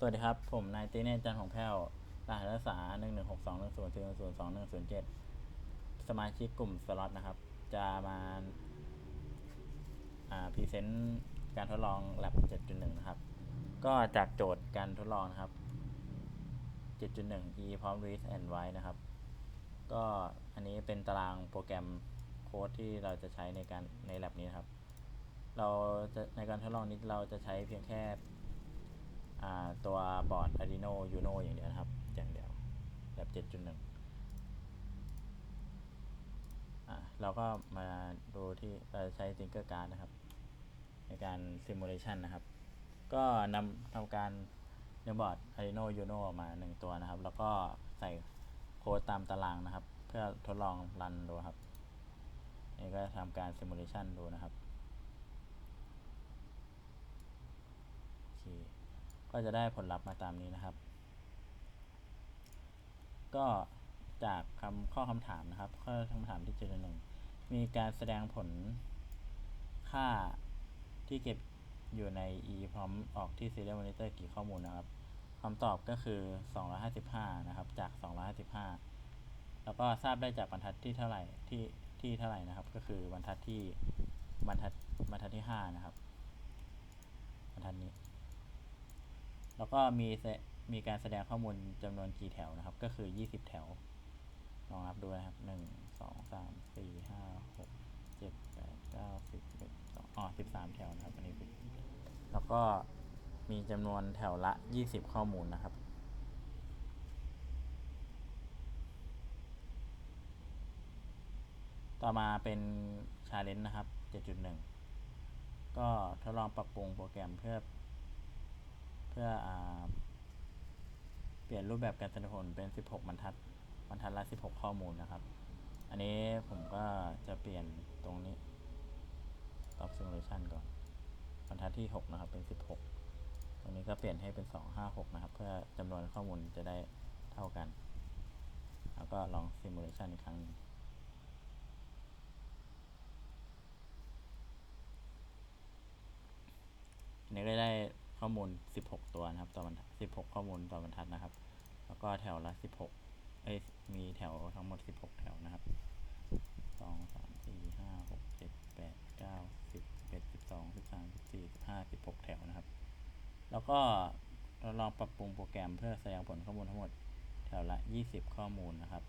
สวัสดีครับ ผมนายตีเนตจันทร์ของแพ้วรหัสนักศึกษาหนึ่งหนึ่งหกสองหนึ่งศูนย์ศูนย์สองหนึ่งศูนย์เจ็ดสมาชิกกลุ่มสล็อตนะครับ จะมาอ่าพรีเซนต์การทดลอง lab 7.1นะครับ ก็จากโจทย์การทดลองนะครับ7.1 e พร้อม read and write นะครับ ก็อันนี้เป็นตารางโปรแกรมโค้ดที่เราจะใช้ในการใน lab นี้นครับ เราจะในการทดลองนี้เราจะใช้เพียงแค่ ตัวบอร์ด Arduino Uno อย่างเดียวนะครับ อย่างเดียวแบบ 7.1อ่าเราก็มาดูที่เราใช้ Tinkercad นะครับ ในการ Simulation นะครับ ก็นำทำการเนื้อบอร์ด Arduino Uno ออกมาหนึ่งตัวนะครับ แล้วก็ใส่โค้ดตามตารางนะครับ เพื่อทดลองรันดูครับ นี่ก็ทำการ Simulation ดูนะครับ โอเค ก็จะได้ผลลัพธ์มาตามนี้นะครับ ก็จากคำข้อคำถามนะครับ ข้อคำถามที่เจอหนึ่งมีการแสดงผลค่าที่เก็บอยู่ใน e พร้อมออกที่ serial monitor กี่ข้อมูลนะครับคำตอบก็คือ 255 นะครับ จาก 255 แล้วก็ทราบได้จากบรรทัดที่เท่าไหร่ที่ที่เท่าไหร่นะครับ ก็คือบรรทัดที่บรรทัดบรรทัดที่ 5 นะครับ บรรทัดนี้ แล้วก็มีมีการแสดงข้อมูลจำนวนกี่แถวนะครับ ก็คือ 20 แถว ลองนับดูนะครับหนึ่งสองสามสี่ห้าหกเจ็ดแปดเก้าสิบเอ็ดสิบสองอ๋อสิบสามแถวนะครับอันนี้ผิดแล้วก็มีจำนวนแถวละ 20 ข้อมูลนะครับต่อมาเป็นชาเลนจ์นะครับ 7.1 ก็ทดลองปรับปรุงโปรแกรมเพื่อ พื่ออเปลี่ยนรูปแบบการแสดงผลเป็น 16บรรทัดบรรทัดละ 16 ข้อมูลนะครับ อันนี้ผมก็จะเปลี่ยนตรงนี้ top simulation ก่อนบรรทัดที่ 6 นะครับ เป็น 16 ตรงนี้ก็เปลี่ยนให้เป็น 2 5 6 นะครับ เพื่อจำนวนข้อมูลจะได้เท่ากัน แล้วก็ลอง simulation อีกครั้งนึง อันนี้ก็ได้ข้ อมูล 16 ตัวนะครับ ต่อบรรทัด16 ข้อมูลต่อบรรทัดนะครับ แล้วก็แถวละ 16 เอ้ย มีแถวทั้งหมด 16 แถวนะครับ 2 3 4 5 6 7 8 9 10 11 12 13 14 15 16 แถวนะครับ แล้วก็เราลองปรับปรุงโปรแกรมเพื่อแสดงผลข้อมูลทั้งหมดแถวละ 20 ข้อมูลนะครับ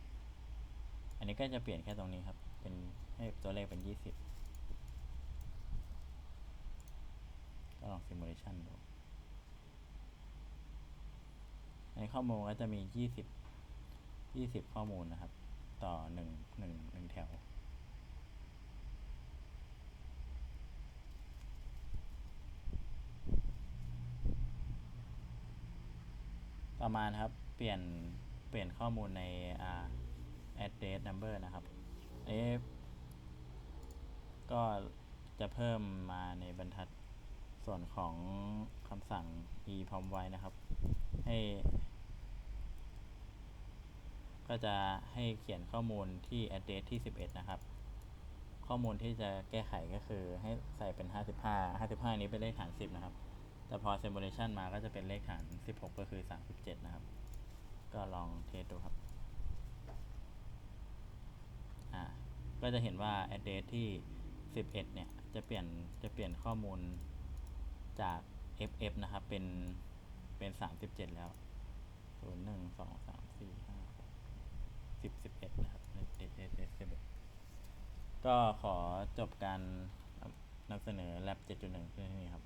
อันนี้ก็จะเปลี่ยนแค่ตรงนี้ครับ เป็นให้ตัวเลขเป็น 20ก็ลอง simulation ดู ในข้อมูลก็จะมี 20 20 ข้อมูลนะครับ ต่อ1 1 1แถว ต่อมานะครับ เปลี่ยน เปลี่ยนข้อมูลใน address number นะครับเอันนี้ก็จะเพิ่มมาในบรรทัด ส่วนของคำสั่ง e พร้อมไว้นะครับ ให้ ก็จะให้เขียนข้อมูลที่ address ที่ 11 นะครับ ข้อมูลที่จะแก้ไขก็คือให้ใส่เป็น 55 55 นี้เป็นเลขฐาน 10 นะครับ แต่พอ simulation มาก็จะเป็นเลขฐาน 16 ก็คือ 37 นะครับ ก็ลองเทสดูครับอ่าก็จะเห็นว่า address ที่ 11 เนี่ย จะเปลี่ยน จะเปลี่ยนข้อมูล จาก ff นะครับ เป็น เป็น37แล้ว0 1 2 3 4 5 6 10 11นะครับ ss 11ก็ขอจบการนำเสนอ lab 7.1เพื่อนี้ครับ